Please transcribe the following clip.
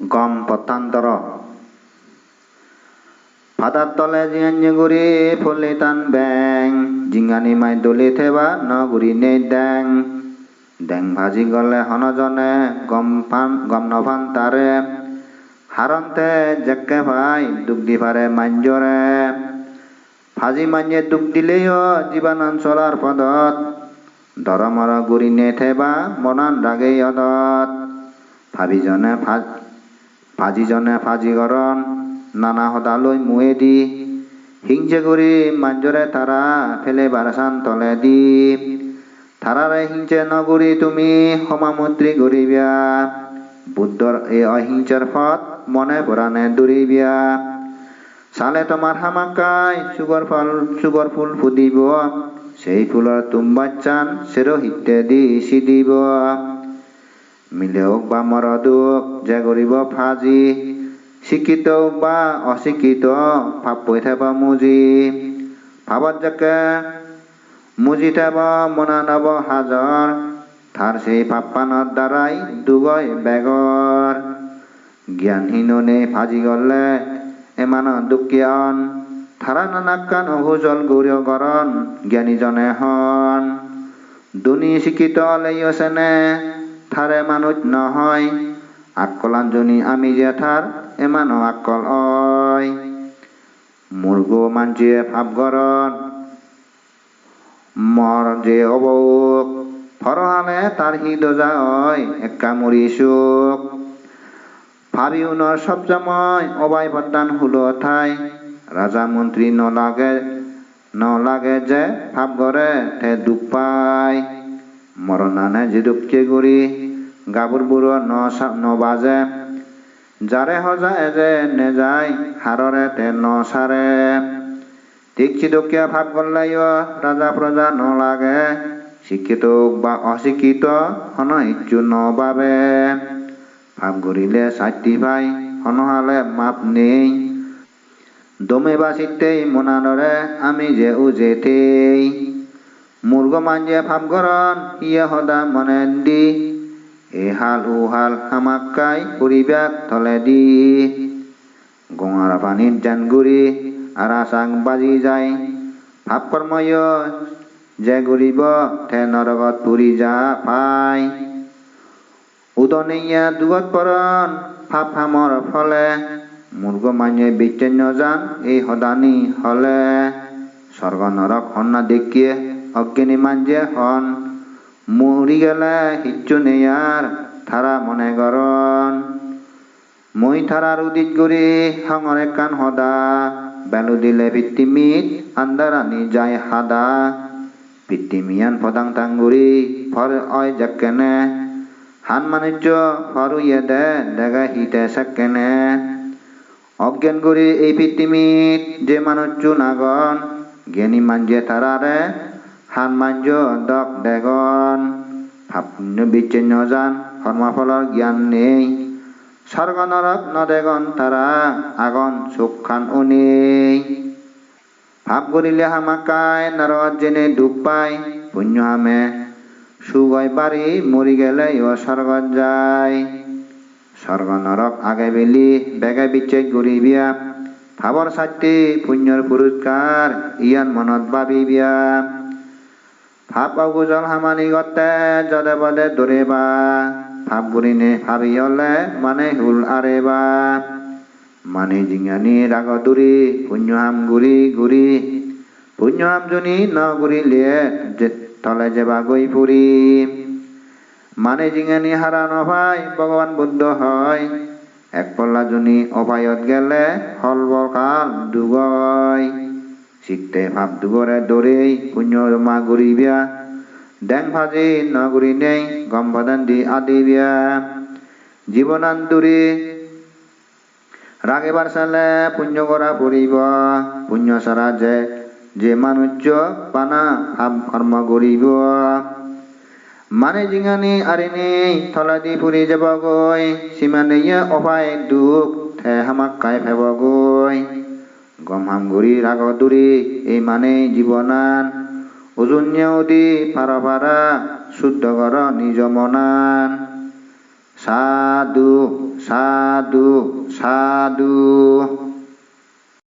গম পতান্তর। ফাদার তলে জিয়াঞ্জে গুড়ি ফুলি তান ব্যাং। জিঙ্গানি মাই দলি থেবা ন গুড়ি নেই ড্যাং ড্যাং ভাজি গলে হনজনে গম ফান, গম নফান তারে। হারন্তে জেকে ভাই দুখ দি পারে মাঞ্জরে ফাজি মাঞ্জে দুখ দিলেও জীবানন চলার পদত। দরমর গুড়ি নে থেবা মনান রাগে অদত। ভাবিজনে ভাজিজনে ফাজি গরণ নানা সদালৈ মুৱে দি হিংসে কৰি মাঞ্জৰে তাৰা ফেলে বাৰচান তলে দি। থাৰাৰে হিংসে নগৰি তুমি সমামুদ্ৰী কৰিবিয়া বুদ্ধৰ এই অহিংসাৰ ফত মনে ভৰাণে দৌৰিবিয়া চালে তোমাৰ হামাকাই চুগৰ ফল চুগৰ ফুল ফুদিব। সেই ফুলৰ তুম্বাচান চিৰহিতে দি চিদিব মিলে হোক বা মৰদুক যে কৰিব ফাজি, শিক্ষিত হোক বা অশিক্ষিত ভাব পৰি থাক মুজি। ভাবত যাকে মুজি থাব মনা নব হাজৰ থাৰ সেই পাপ্পানৰ দ্বাৰাই দুগৈ বেগৰ। জ্ঞানহীননে ভাজি গলে, এমান দুখীয়ান থাৰা নানাকান অহুজল গৌৰীয় গৰণ, জ্ঞানীজনে হন। দুনি শিক্ষিত লেইছেনে থাৰে মানুহ নহয়। আকলাঞ্জনী আমি থাৰ এমানো আকল অয় মুৰ্গ মানজিয়ে ভাব গৰণ, মৰ যে অবৌক। ফৰহালে তাৰ সি দজা হয় একা মৰি চুক। ভাবি উনৰ সব জাময় অবাই ভদ্দান হুল ঠাই ৰাজা মন্ত্ৰী নলাগে নলাগে যে ভাব গৰে, তে দুখ পায় মৰণানে যিদুপকে গুৰি। গাভৰুবোৰ নবাজে যাৰে সজা এজে নেযায়, হাৰৰে তে নচাৰে ঠিক চিদকীয়া ভাব গল্লাই ৰাজা প্ৰজা নলাগে শিক্ষিত বা অশিক্ষিত সনহিত্যু নবাবে ভাব গৰিলে চাটি ভাই সনহালে মাপ নেই। দমে বা চিত্তেই মোনাদৰে আমি যে উজেতেই মুৰ্গ মাঞ্জে ভাব গৰণ ইয়ে সদা মনে দি। এহাল উহাল পৰিব্যাক থলে দি গঙাৰ পানীত যেন গুৰি আৰা চাং বাজি যায়। ভাব কৰ্ময় যে গুৰিব থে নৰকত পুৰি যা পাই। উদনীয়া দুগত পৰণ ভাব হামৰ ফলে, মুৰ্গ মাঞ্জে বিচ্ছেন্ন যান এই সদানী হলে। স্বৰ্গ নৰক সন্না দেখিয়ে অজ্ঞানী মাঞ্জে হন। মৰি গেলে হিচ্ছু নেয়াৰ থাৰা মনে গৰণ মই থাৰাৰ উদিত কৰি সাঙৰে কাণ সদা। বেলু দিলে ভিত্তিমিত আন্দাৰানি যায় সাদা। ভিত্তিমিয়ান পদাং টাংগুৰি ফৰ অয় জাকেনে। হান মানুজ্য ফৰু ইয়েদে দেগা হিতে চাকেনে। অজ্ঞান কৰি এই পৃথিৱীত যে মানুহ নাগন জ্ঞানী মাঞ্জে তাৰাৰে মাঞ্জ দক দেগন ভাপুণ্য বিচ্ছিন্ন যান কৰ্মফলৰ জ্ঞান নেই। স্বৰ্গ নৰক নদেগন তাৰা আগন চুক খান উনেই। ভাব কৰিলে হামাকাই নৰত যেনে দুখ পাই। পুণ্য হামে সুগৈ পাৰি মৰি গেলে ইয় স্বৰ্গত যায় স্বৰ্গ নৰক আগে বেলি, বেগে বিচ্ছেদ কৰিবিয়া ভাবৰ ছাতি পুণ্যৰ পুৰস্কাৰ ইয়ান মনত ভাব অগুজল সামানি গতে যদে পদে দৌৰিবা ভাব গুৰিনে ভাবি হলে মানে হুল আৰেবা মানে জিঙানি ৰাগ দূৰি পুণ্য হাম গুৰি গুৰি পুণ্য হাম জনী ন গুৰিলে তলে যেবা গৈ ফুৰি মানে জিঙানি হারা নভাই ভগবান বুদ্ধ হয়। এক পল্লাজনী অপায়ত গেলে হল বকাল দুগয়। গরিবিয়া ডেং ভাজি নগরি নেই গম ভদান দি আদি বিয়া জীবনান্তরি রাগেবার চালে পুণ্য করা পড়িব পুণ্য সারা যে যে মানুষ্য পানা ভাব কর্ম করিব মানে জিঙানি আরিনি থলাদি ফুৰি যাবগৈ সীমানেয়ে অভাই দুখ থে হামাক কাই ফেবগৈ গম হাম গুৰি ৰাগ দূৰি, এই মানে জীৱনান। উজুন্যদি পাৰ পাৰা শুদ্ধ কৰ নিজ মনান। সাধু সাধু সাধু।